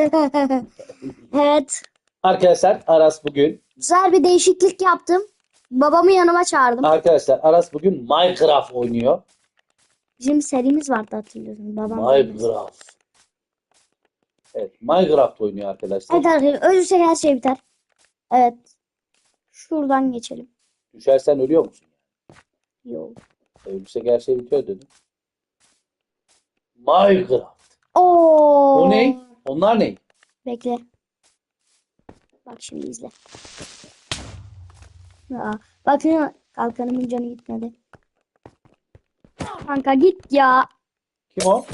evet. Arkadaşlar Aras bugün Güzel bir değişiklik yaptım. Babamı yanıma çağırdım. arkadaşlar Aras bugün Minecraft oynuyor. Bizim serimiz vardı hatırlıyorsun. Babam. Minecraft. Evet, Minecraft oynuyor arkadaşlar. Evet arkadaşlar ölürsek her şey biter. Evet. Şuradan geçelim. Düşersen ölüyor musun? Yol. Ölürsek her şey bitiyor dedim. Minecraft. Oo. O ne? Onlar ne? Bekle. Bak şimdi izle. Ya, bakın kalkanımın canı gitmedi. Kanka git ya. Kim o?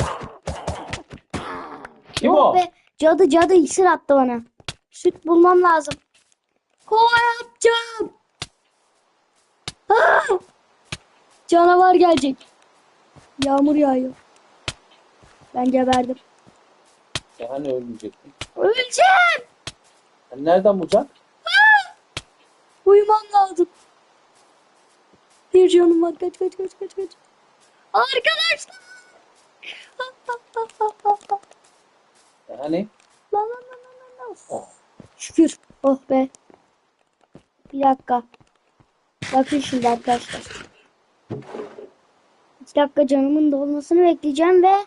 Kim Yok o? be. Cadı cadı iksir attı bana. Süt bulmam lazım. Kova yapacağım. Ah! Canavar gelecek. Yağmur yağıyor. Ben geberdim. Sen hani ölmeyecektin? Öleceğim. Sen nereden bulacaksın? Uyumam lazım. Bir canım var. Kaç kaç kaç kaç kaç. Arkadaşlar. Sen hani? La la la la la la. Oh. Şükür. Oh be. Bir dakika. Bakın şimdi arkadaşlar. İki dakika canımın dolmasını bekleyeceğim ve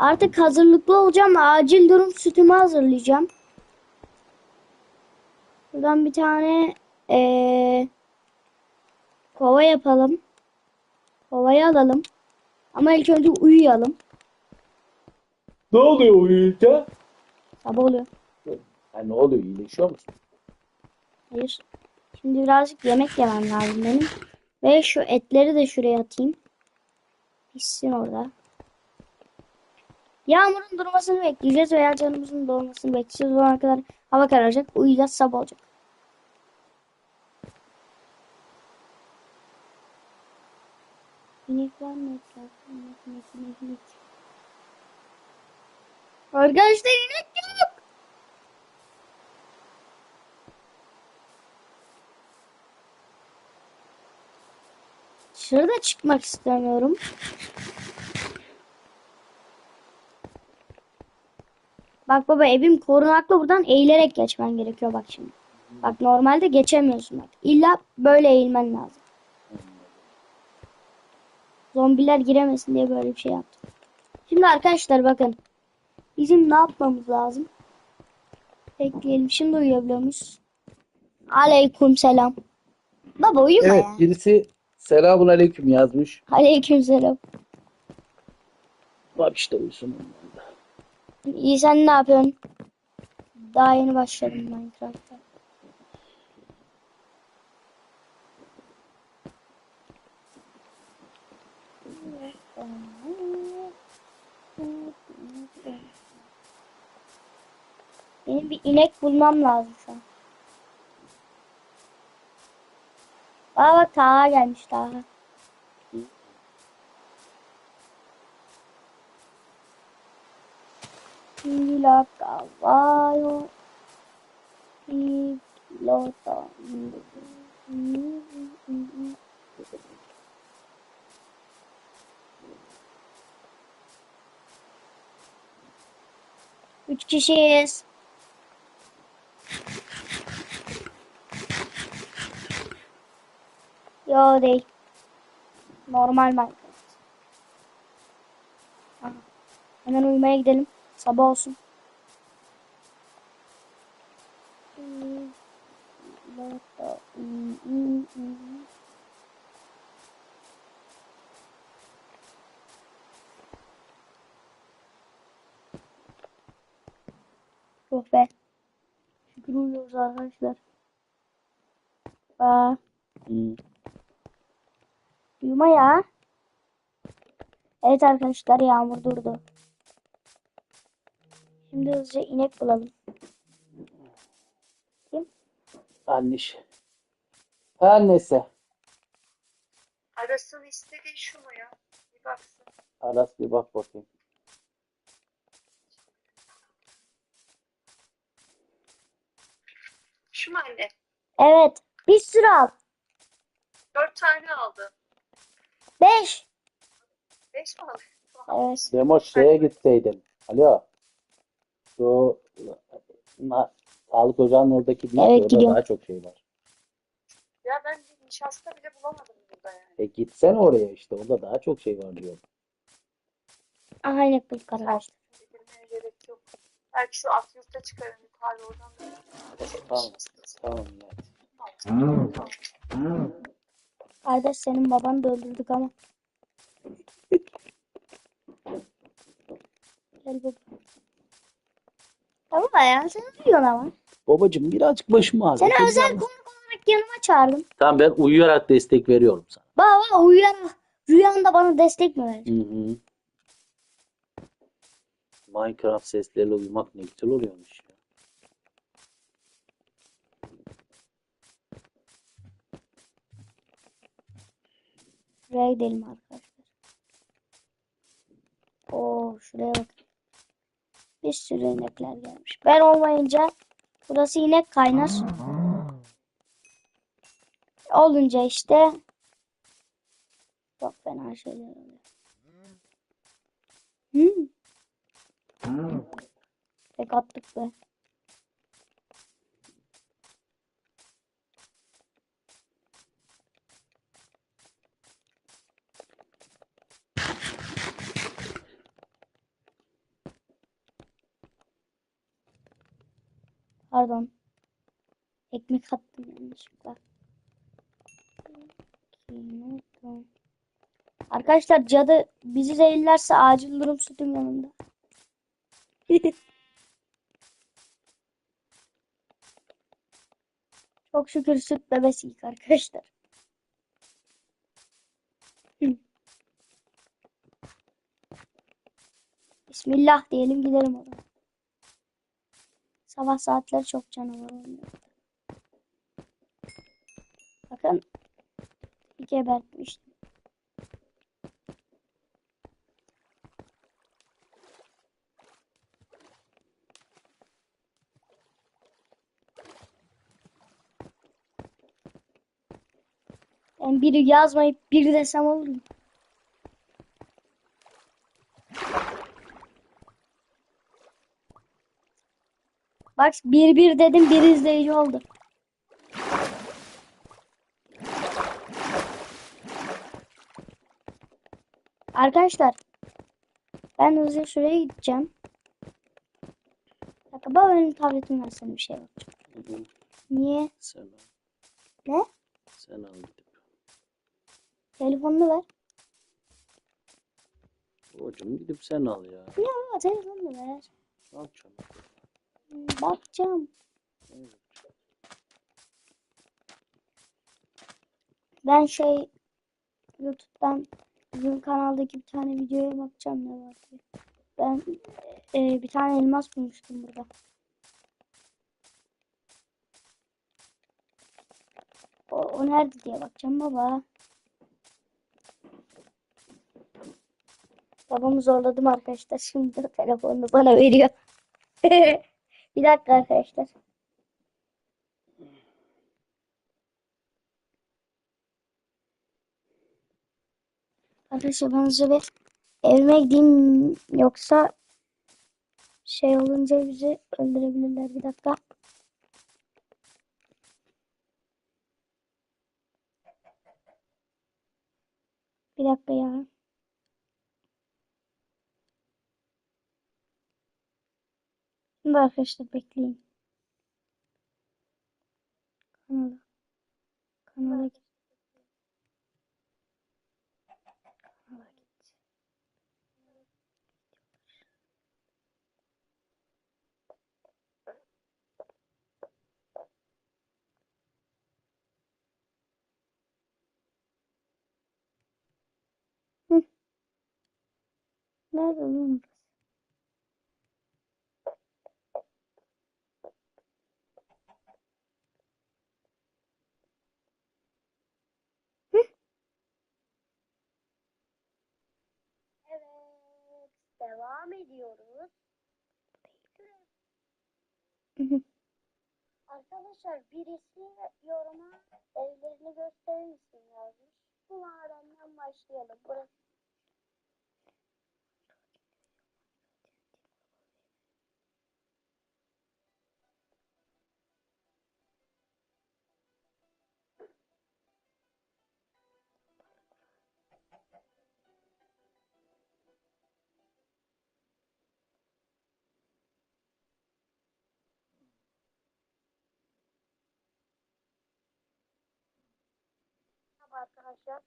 artık hazırlıklı olacağım. Acil durum sütümü hazırlayacağım. Buradan bir tane eee, kova yapalım. Kovayı alalım. Ama ilk önce uyuyalım. Ne oluyor uyuyunca? Sabah oluyor. Ha, ne oluyor? İyileşiyor musun? Hayır. Şimdi birazcık yemek yemem lazım benim. Ve şu etleri de şuraya atayım. Pişsin orada. Yağmurun durmasını bekleyeceğiz veya canımızın dolmasını bekleyeceğiz. O kadar hava kararacak. Uyuyacağız sabah olacak. İnek var mı? İnek, inek, inek, inek. Arkadaşlar inek yok. Dışarıda çıkmak istemiyorum. Bak baba evim korunaklı buradan eğilerek geçmen gerekiyor bak şimdi. Bak normalde geçemiyorsun bak. İlla böyle eğilmen lazım. Zombiler giremesin diye böyle bir şey yaptım. Şimdi arkadaşlar bakın. Bizim ne yapmamız lazım? Bekleyelim. Şimdi uyuyabiliyor muyuz? Aleyküm selam. Baba uyuma Evet, ya. birisi selamun aleyküm yazmış. Aleyküm selam. Bak işte uyusun. İyi sen ne yapıyorsun? Daha yeni başladım Minecraft'a. Benim bir inek bulmam lazım şu an. Aa bak Taha gelmiş Taha. Pila caballo, pilota. Üç kişiyiz. Yo değil. Normal Minecraft. Hemen uyumaya gidelim. Sabah olsun. Oh be. Şükür uyuyoruz arkadaşlar. Aa. iyi. Uyuma ya. Evet arkadaşlar yağmur durdu. Şimdi hızlıca inek bulalım. Kim? Anneş. Annesi. Arasın istediği şu mu ya? Bir baksın. Aras bir bak bakayım. Şu mu anne? Evet. Bir sürü al. Dört tane aldı. Beş. Beş mi aldı? Evet. Demo şeye gitseydin. Alo. Şu Ma Sağlık ocağının oradaki Evet, orada gidiyorum. daha çok şey var. Ya ben bir nişasta bile bulamadım burada yani. E gitsen oraya işte. Orada daha çok şey var diyor. Bulduk arkadaşlar. Bilmeye gerek yok. Belki şu at yurtta çıkarım yukarı oradan da. Tamam. Tamam ya. Kardeş senin babanı da öldürdük ama. Gel baba. Tamam ya sen uyuyorsun ama. Babacım birazcık başım ağrıyor. Seni özel yalnız. konuk olarak yanıma çağırdım. Tamam ben uyuyarak destek veriyorum sana. Baba uyuyarak rüyanda bana destek mi vereceksin? Hı hı. Minecraft sesleriyle uyumak ne güzel oluyormuş ya. Şuraya gidelim arkadaşlar. Oo şuraya bak. Bir sürü inekler gelmiş. Ben olmayınca burası inek kaynar. Olunca işte çok fena şeyler oluyor. Hmm. Tek attık be. Pardon. Ekmek attım yanlışlıkla. Arkadaşlar cadı bizi zehirlerse acil durum sütün yanında. Çok şükür süt bebesiyik arkadaşlar. Bismillah diyelim gidelim oraya. Sabah saatleri çok canavar oynuyor. Bakın gebertmiştim. Ben biri yazmayıp biri desem olur mu? Bak bir bir dedim bir izleyici oldu. Arkadaşlar ben hızlıca şuraya gideceğim. Baba benim tabletim versene bir şey var. Niye? Sen al. Ne? Sen al gidip. Telefonunu ver. Babacım gidip sen al ya. Ya baba telefonunu ver. Ne yapacağım? Bakacağım. Ben şey YouTube'dan bizim kanaldaki bir tane videoya bakacağım ne var diye. Ben e, bir tane elmas bulmuştum burada. O, o nerede diye bakacağım baba. Babamı zorladım arkadaşlar. Şimdi telefonunu bana veriyor. Bir dakika arkadaşlar. Arkadaşlar ben hızlı bir evime gideyim yoksa şey olunca bizi öldürebilirler. Bir dakika. Bir dakika ya. Şimdi arkadaşlar bekleyin. Kanala. Kanala git. Kanala git. Nerede lan? Evet, ediyoruz. Arkadaşlar birisi yoruma evlerini gösterir misin yazmış. Bu mağarandan başlayalım. Burası Merhaba arkadaşlar.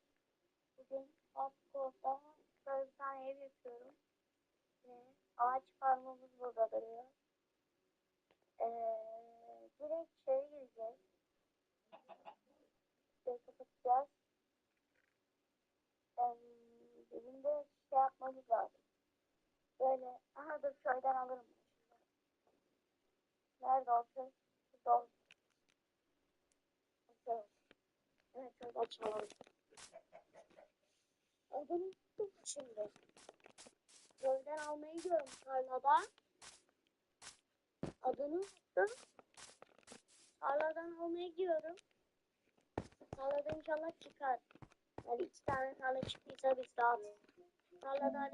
Bugün Oxford'da böyle bir tane ev yapıyorum. Ve ağaç farmımız burada duruyor. Ee, direkt şeye gireceğiz. Şöyle kapatacağız. Ee, bizim de şey yapmamız lazım. Böyle, aha dur köyden alırım. Nerede olsun? Burada olsun. Evet. Evet, şöyle açalım. Unuttum şimdi. Köyden almayı diyorum tarlada. Adını unuttum. Tarladan almaya gidiyorum. Tarlada inşallah çıkar. Yani iki tane tarla çıktıysa biz rahat. Tarlada